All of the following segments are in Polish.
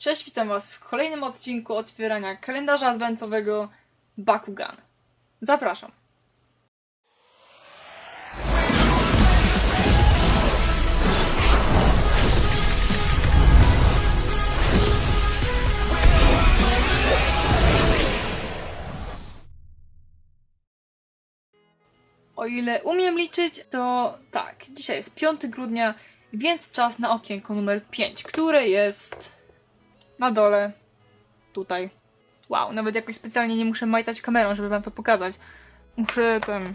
Cześć, witam Was w kolejnym odcinku otwierania kalendarza adwentowego Bakugan. Zapraszam. O ile umiem liczyć, to tak, dzisiaj jest 5 grudnia, więc czas na okienko numer 5, które jest na dole, tutaj. Wow, nawet jakoś specjalnie nie muszę majtać kamerą, żeby wam to pokazać. Muszę ten,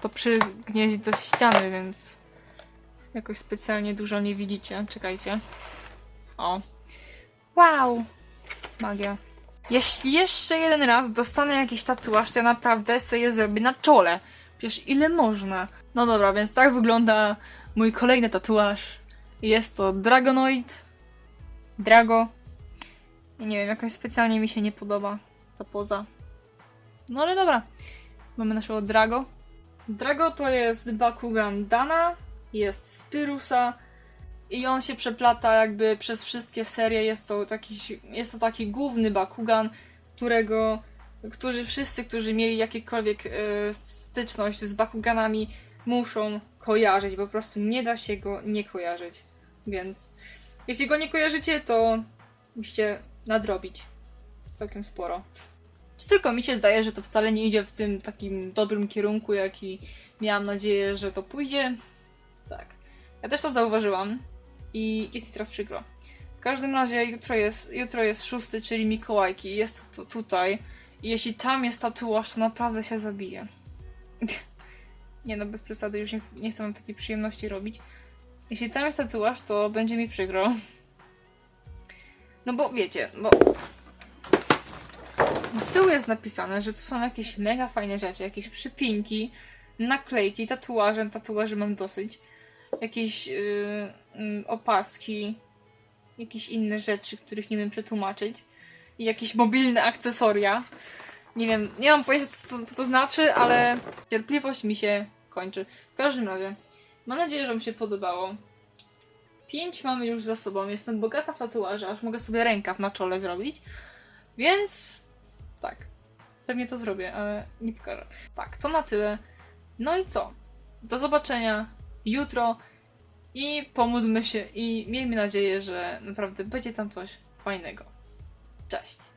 to przygnieść do ściany, więc jakoś specjalnie dużo nie widzicie. Czekajcie. O. Wow! Magia. Jeśli jeszcze jeden raz dostanę jakiś tatuaż, to ja naprawdę sobie zrobię na czole. Przecież ile można? No dobra, więc tak wygląda mój kolejny tatuaż. Jest to Dragonoid. Drago. Nie wiem, jakoś specjalnie mi się nie podoba ta poza. No ale dobra. Mamy naszego Drago. Drago to jest Bakugan Dana, jest Spyrusa i on się przeplata jakby przez wszystkie serie. Jest to taki, jest to taki główny Bakugan, którego, którzy wszyscy, którzy mieli jakiekolwiek e, styczność z Bakuganami, muszą kojarzyć. Po prostu nie da się go nie kojarzyć. Więc jeśli go nie kojarzycie, to musicie nadrobić całkiem sporo. Czy tylko mi się zdaje, że to wcale nie idzie w tym takim dobrym kierunku, jaki miałam nadzieję, że to pójdzie? Tak. Ja też to zauważyłam i jest mi teraz przykro. W każdym razie jutro jest, jutro jest szósty, czyli Mikołajki. Jest to tutaj. I jeśli tam jest tatuaż, to naprawdę się zabije. nie no, bez przesady, już nie, nie chcę wam takiej przyjemności robić. Jeśli tam jest tatuaż, to będzie mi przykro. No bo wiecie, bo z tyłu jest napisane, że tu są jakieś mega fajne rzeczy, jakieś przypinki, naklejki, tatuaże, tatuaży mam dosyć, jakieś yy, opaski, jakieś inne rzeczy, których nie wiem przetłumaczyć i jakieś mobilne akcesoria. Nie wiem, nie mam pojęcia co to, co to znaczy, ale cierpliwość mi się kończy. W każdym razie, mam nadzieję, że Wam się podobało. Pięć mamy już za sobą. Jestem bogata w tatuaże, aż mogę sobie rękaw na czole zrobić. Więc tak. Pewnie to zrobię, ale nie pokażę. Tak, to na tyle. No i co? Do zobaczenia jutro i pomódlmy się i miejmy nadzieję, że naprawdę będzie tam coś fajnego. Cześć!